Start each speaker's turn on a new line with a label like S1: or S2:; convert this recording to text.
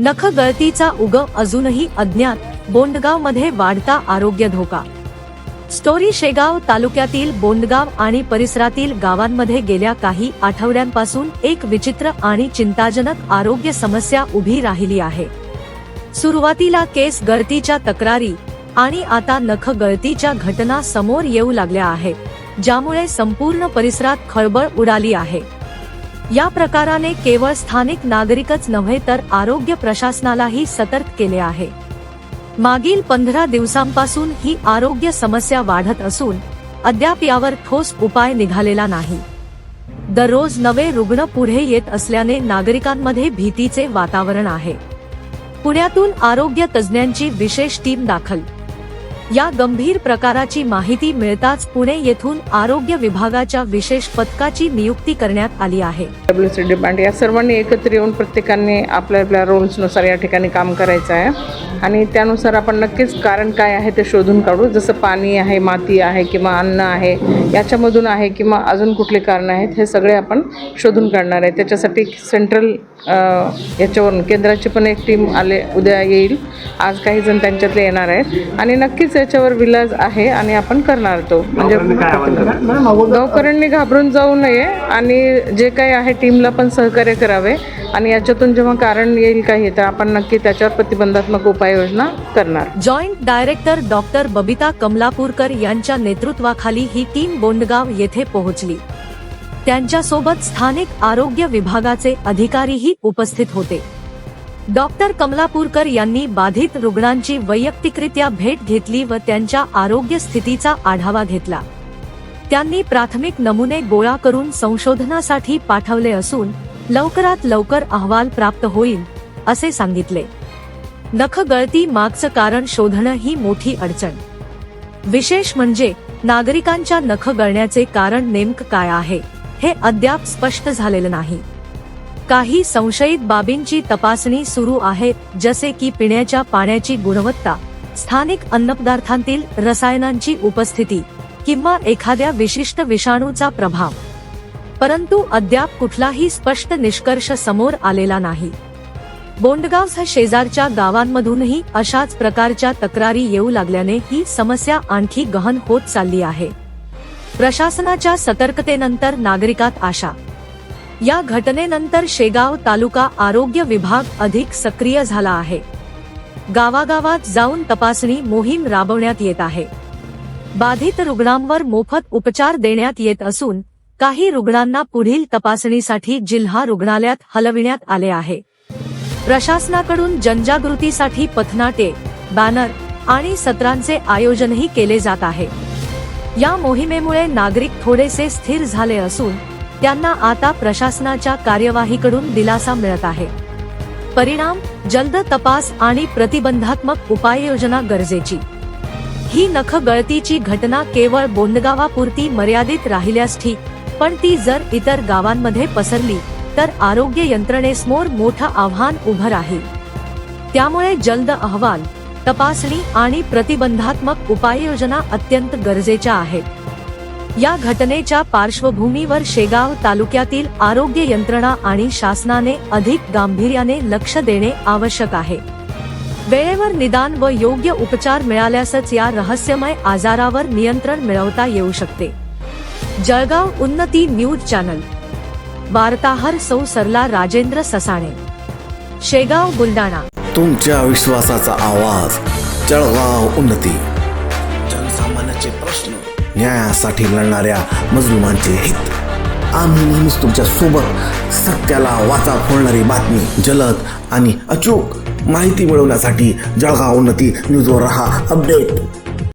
S1: नख गळतीचा उगम अजूनही अज्ञात. बोंडगावमध्ये वाढता आरोग्य धोका. स्टोरी शेगाव तालुक्यातील बोंडगाव आणि परिसरातील गावांमध्ये गेल्या काही आठवड्यांपासून एक विचित्र आणि चिंताजनक आरोग्य समस्या उभी राहिली आहे. सुरुवातीला केस गळतीच्या तक्रारी आणि आता नख गळतीच्या घटना समोर येऊ लागल्या आहेत ज्यामुळे संपूर्ण परिसरात खळबळ उडाली आहे. या प्रकाराने केवळ स्थानिक नागरिकच नव्हे तर आरोग्य प्रशासनालाही सतर्क केले आहे. मागील पंधरा दिवसांपासून ही आरोग्य समस्या वाढत असून अद्याप यावर ठोस उपाय निघालेला नाही. दररोज नवे रुग्ण पुढे येत असल्याने नागरिकांमध्ये भीतीचे वातावरण आहे. पुण्यातून आरोग्य तज्ज्ञांची विशेष टीम दाखल या गंभीर प्रकाराची माहिती मिळताच पुणे येथून आरोग्य विभागाच्या विशेष पथकाची नियुक्ती करण्यात आली आहे.
S2: डब्ल्यू सी डिमांड या सर्वांनी एकत्र येऊन प्रत्येकाने आपल्या आपल्या रोल्सनुसार या ठिकाणी काम करायचं आहे. आणि त्यानुसार आपण नक्कीच कारण काय आहे ते शोधून काढू. जसं पाणी आहे माती आहे किंवा अन्न आहे याच्यामधून आहे किंवा अजून कुठले कारण आहेत हे सगळे आपण शोधून काढणार आहे. त्याच्यासाठी सेंट्रल याच्यावरून केंद्राची पण एक टीम आले उद्या येईल. आज काही जण त्यांच्यातले येणार आहेत. आणि नक्कीच याच्यावर विलाज आहे आणि आपण करणार तो. म्हणजे गावकऱ्यांनी घाबरून जाऊ नये आणि जे काही आहे टीमला पण सहकार्य करावे. आणि याच्यातून जेव्हा कारण येईल काही तर आपण नक्की त्याच्यावर प्रतिबंधात्मक उपाययोजना करणार.
S1: Joint director doctor Babita Kamalapurkar यांच्या नेतृत्वाखाली ही टीम बोंडगाव येथे पोहोचली. त्यांच्यासोबत स्थानिक आरोग्य विभागाचे अधिकारीही उपस्थित होते. डॉक्टर कमलापूरकर यांनी बाधित रुग्णांची वैयक्तिकरित्या भेट घेतली व त्यांच्या आरोग्य स्थितीचा आढावा घेतला. त्यांनी प्राथमिक नमुने गोळा करून संशोधनासाठी पाठवले असून लवकरात लवकर अहवाल प्राप्त होईल असे सांगितले. नख गळती मागचं कारण शोधणं ही मोठी अडचण. विशेष म्हणजे नागरिकांच्या नख गळण्याचे कारण नेमकं काय आहे हे अद्याप स्पष्ट झालेलं नाही. काही संशयित बाबींची तपासणी सुरू आहे जसे की पिण्याच्या पाण्याची गुणवत्ता स्थानिक अन्नपदार्थांतील रसायनांची उपस्थिती किंवा एखाद्या विशिष्ट विषाणूचा प्रभाव. परंतु अद्याप कुठलाही स्पष्ट निष्कर्ष समोर आलेला नाही. बोंडगावसह शेजारच्या गावांमधूनही अशाच प्रकारच्या तक्रारी येऊ लागल्याने ही समस्या आणखी गहन होत चालली आहे. प्रशासनाच्या सतर्कतेनंतर नागरिकात आशा या घटनेनंतर शेगाव तालुका आरोग्य विभाग अधिक सक्रिय झाला आहे. गावागावात जाऊन तपासणी मोहीम राबवण्यात येत आहे. बाधित रुग्णांवर मोफत उपचार देण्यात येत असून काही रुग्णांना पुढील तपासणीसाठी जिल्हा रुग्णालयात हलविण्यात आले आहे. प्रशासनाकडून जनजागृतीसाठी पथनाटे बॅनर आणि सत्रांचे आयोजनही केले जात आहे. या मोहिमेमुळे नागरिक थोडेसे स्थिर झाले असून त्यांना आता प्रशासनाच्या कार्यवाहीकडून दिलासा मिळत आहे. परिणाम जलद तपास आणि प्रतिबंधात्मक उपाययोजना गरजेची. ही नख गळतीची घटना केवळ बोंडगावापुरती मर्यादित राहिल्यास ठीक पण ती जर इतर गावांमध्ये पसरली तर आरोग्य यंत्रणेसमोर मोठं आव्हान उभं राहील. त्यामुळे जलद अहवाल तपासणी आणि प्रतिबंधात्मक उपाययोजना अत्यंत गरजेच्या आहेत. या घटनेच्या पार्श्वभूमीवर शेगाव तालुक्यातील आरोग्य यंत्रणा आणि शासनाने अधिक गांभीर्याने लक्ष देणे आवश्यक आहे. वेळेवर निदान व योग्य उपचार मिळाल्यासच या रहस्यमय आजारावर नियंत्रण मिळवता येऊ शकते. जळगाव उन्नती न्यूज चॅनल. वार्ताहर सौ सरला राजेंद्र ससाणे. शेगाव बुलडाणा
S3: तुमच्या विश्वासाचा आवाज जळगाव उन्नती. जनसामान्याचे प्रश्न. न्यायासाठी लढणाऱ्या मजलुमांचे हित. आम्ही नेहमीच तुमच्यासोबत सत्याला वाचा फोडणारी बातमी जलद आणि अचूक माहिती मिळवण्यासाठी जळगाव उन्नती न्यूजवर रहा अपडेट.